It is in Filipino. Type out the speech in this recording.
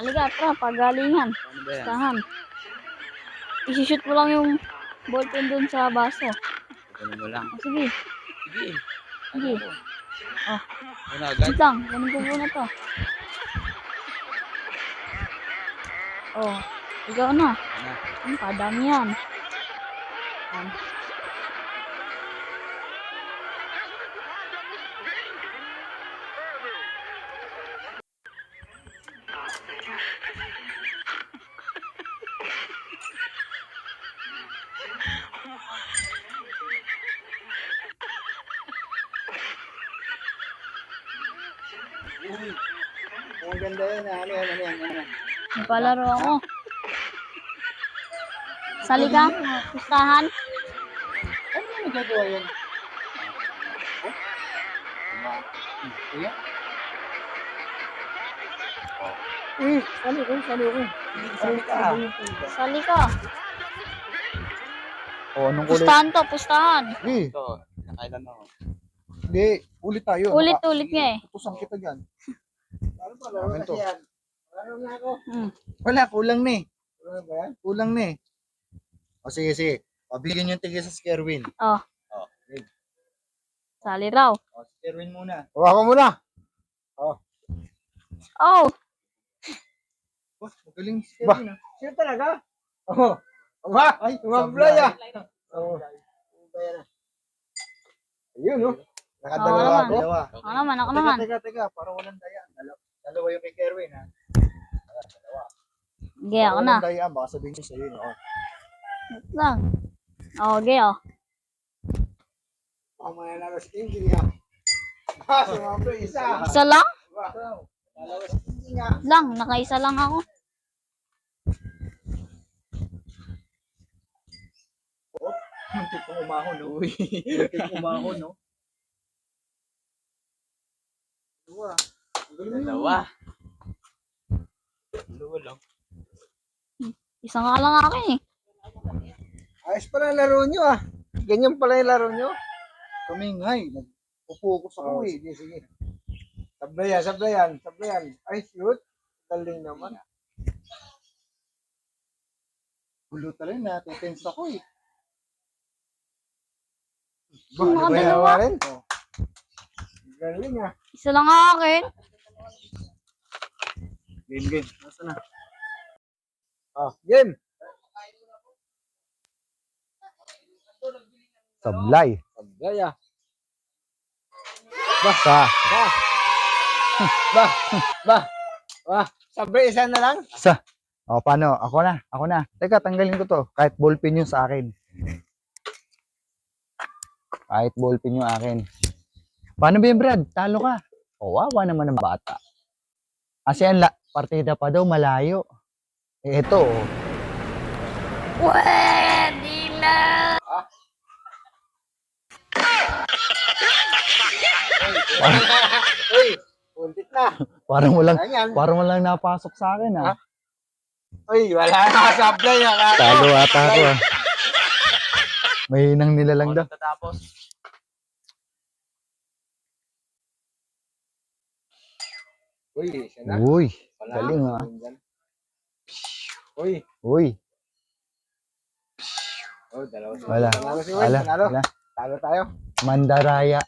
Halika, tara, pagalingan. Ano? Tahan. Isishoot mo lang yung ballpen dun sa baso. Ganun mo lang. O, sige, Sige. sige. Ano agad? Wait lang, ganun ko muna to. Oh, ikaw na. Ano? Ang padami yan. Yan. Ang ganda yan. ah. Ano yan? Ano yan? Ano yan? Ako. Sali ka? Pustahan? Ano yung nagagawa yan? Oh? Iya? Eh, sali ko, sali ko. Sali ka. Sali ka. Oh, anong kulay? Pustahan to, pustahan. Hindi, Ito, nakailan ako. hindi. Ulit tayo. Ulit-ulit nga eh. Utusan kita dyan. Ano Amin to. Ako. Hmm. Wala, kulang na eh. Kulang na eh. O sige, sige. Pabigyan yung tigil sa Skerwin. Oh, O, wait. sali raw. O, Skerwin muna. O, ako muna. Oh, Oh, magaling si Skerwin ah. Siya talaga? Oo. Oh. Ba? Ay, tumablay ah. Oo. Ayun, no? Nakadalawa Oo ako. naman. Dalawa. ako naman, ako Teka, naman. teka, teka. Para walang daya. Dalawa, dalawa yung kay Kerwin, ha? Okay, ako Para na. walang daya, baka sabihin niyo sa'yo, no? Wait lang. Oh, okay, oh. Ang mga nalo si King, ha? Ah, sumabro, isa. Isa lang? Wow. Dalawa si King, ha? Lang, nakaisa lang ako. Muntik kong umahon, no? Muntik kong umahon, no? Dalawa. Dalawa. Dalawa lang. Isa nga lang akin eh. Ayos pala ang laro nyo, ah. Ganyan pala yung laro nyo. Kumingay. Nagpupokus ako, eh. Sige, sige. Sablayan, sablayan, sablayan. Ay, shoot. Galing naman. Gulo talaga na. Tense ako, eh. Ba, ano ba dalawa. yawa rin? Oh. Galing, ah. Isa lang akin. Game, game. Nasa na? Ah, game. Sablay. Sablay, ah. Basta. Ba. ba. Ba. Ba. Sablay, isa na lang? Sa. O, paano? Ako na. Ako na. Teka, tanggalin ko to. Kahit ballpen yung sa akin. Kahit ballpen yung akin. Paano ba yun, Brad? Talo ka. O, wawa naman ng bata. Kasi ang la- partida pa daw malayo. Eh, ito, oh. Pwede na. Uy, puntit na. Parang walang, Ayan. parang walang napasok sa akin, ah. Uy, wala na sablay. ah. Talo ata ako, ah. May nang nilalang daw. Ako Uy, isa na. Uy, Wala. galing, ah. Uy. Uy, Oh, dalawa Wala. Wala, Talo. wala. Talo tayo. Mandaraya.